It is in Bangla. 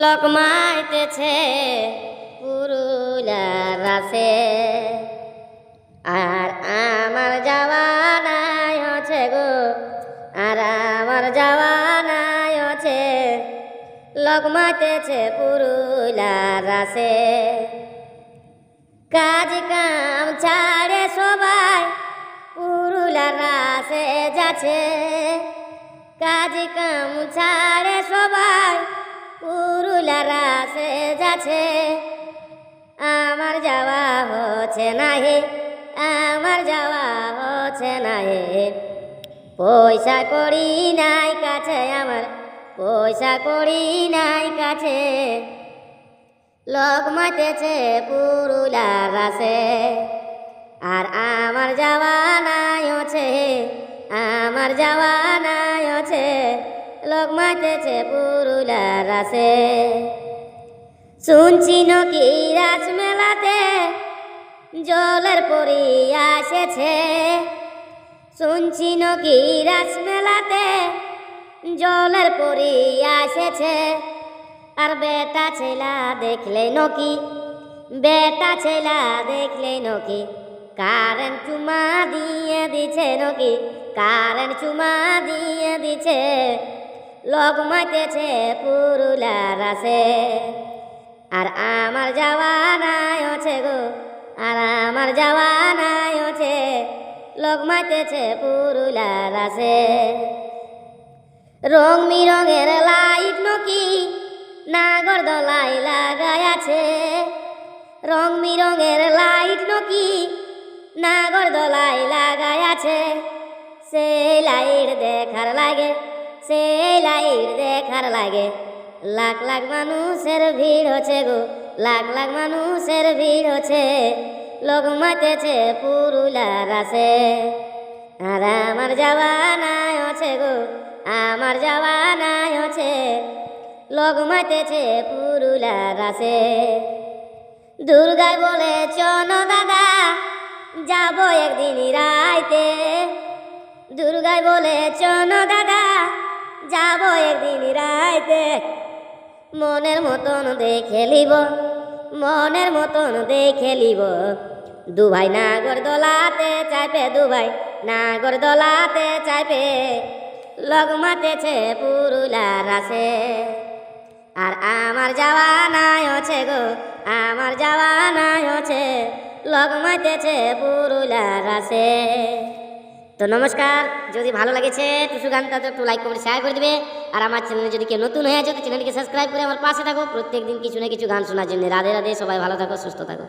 লোক মাইতেছে, পুরুলার রাসে আর আমার যাওয়া নাই হচ্ছে গো, আর আমার যাওয়া নাই হচ্ছে। লোক মাইতেছে, পুরুলার রাসে কাজ কাম ছাড়ে সবাই, পুরুলার রাসে যাচ্ছে। কাজ কাম ছাড়ে সবাই রাসে যাচ্ছে আমার যাওয়া হচ্ছে নাহি আমার যাওয়া হচ্ছে নাহি পয়সা করি নাই কাছে আমার, পয়সা করি নাই কাছে। লোক মাতেছে পুরুলার রাসে আর আমার যাওয়া নাই আছে আমার যাওয়া আছে মাতেছে পুরুলার আছে শুনছি নকি রাজ মেলাতে জলের পরি আসেছে। শুনছি নকি রাজ মেলাতে জলের পরি আসেছে। আর বেটা ছেলা দেখলে নকি, বেটা ছেলা দেখলে নকি, কারেন্ট চুমা দিয়ে দিছে নকি, কারেন্ট চুমা দিয়ে দিছে। লগ মাইতেছে পুরুলা রাসে। আর আমার যাওয়া নাই আছে গো, আর আমার যাওয়া নাই আছে লগ মাইতেছে পুরুলা রাসে। রং মিরঙের লাইট নকি নাগর দলাই লাগাই আছে। রং মিরঙের লাইট নকি নাগর দলাই লাগাই আছে। সেই লাইট দেখার লাগে সেই লাইট দেখার লাগে। লাখ লাখ মানুষের ভিড় হচ্ছে গো, লাখ লাখ মানুষের ভিড় হচ্ছে। লোক মাতেছে পুরুলার রাসে আর আমার যাওয়া নাই হচ্ছে গো, আমার যাওয়া নাই হচ্ছে। লোক মাতেছে পুরুলার রাসে দুর্গায় বলে চন দাদা, যাব একদিন রাইতে। দুর্গায় বলে চন দাদা যাব একদিন রাইতে মনের মতন দেখে লিব মনের মতন দেখে লিব দুভাই নাগর দোলাতে চাইপে দুভাই নাগর দোলাতে চাইপে। লগ মাতেছে পুরুলা রাসে আর আমার যাওয়া নাই আছে গো, আমার যাওয়া নাই আছে লগ মাইতেছে পুরুলা রাসে তো নমস্কার। যদি ভালো লাগেছে টুসু গান তাদের একটু লাইক করে শেয়ার করে দিবে। আর আমার চ্যানেলে যদি কেউ নতুন হয়ে আছে, তো চ্যানেলকে সাবস্ক্রাইব করে আমার পাশে থাকো। প্রত্যেকদিন কিছু না কিছু গান শোনার জন্য। রাধে রাধে, সবাই ভালো থাকো, সুস্থ থাকো।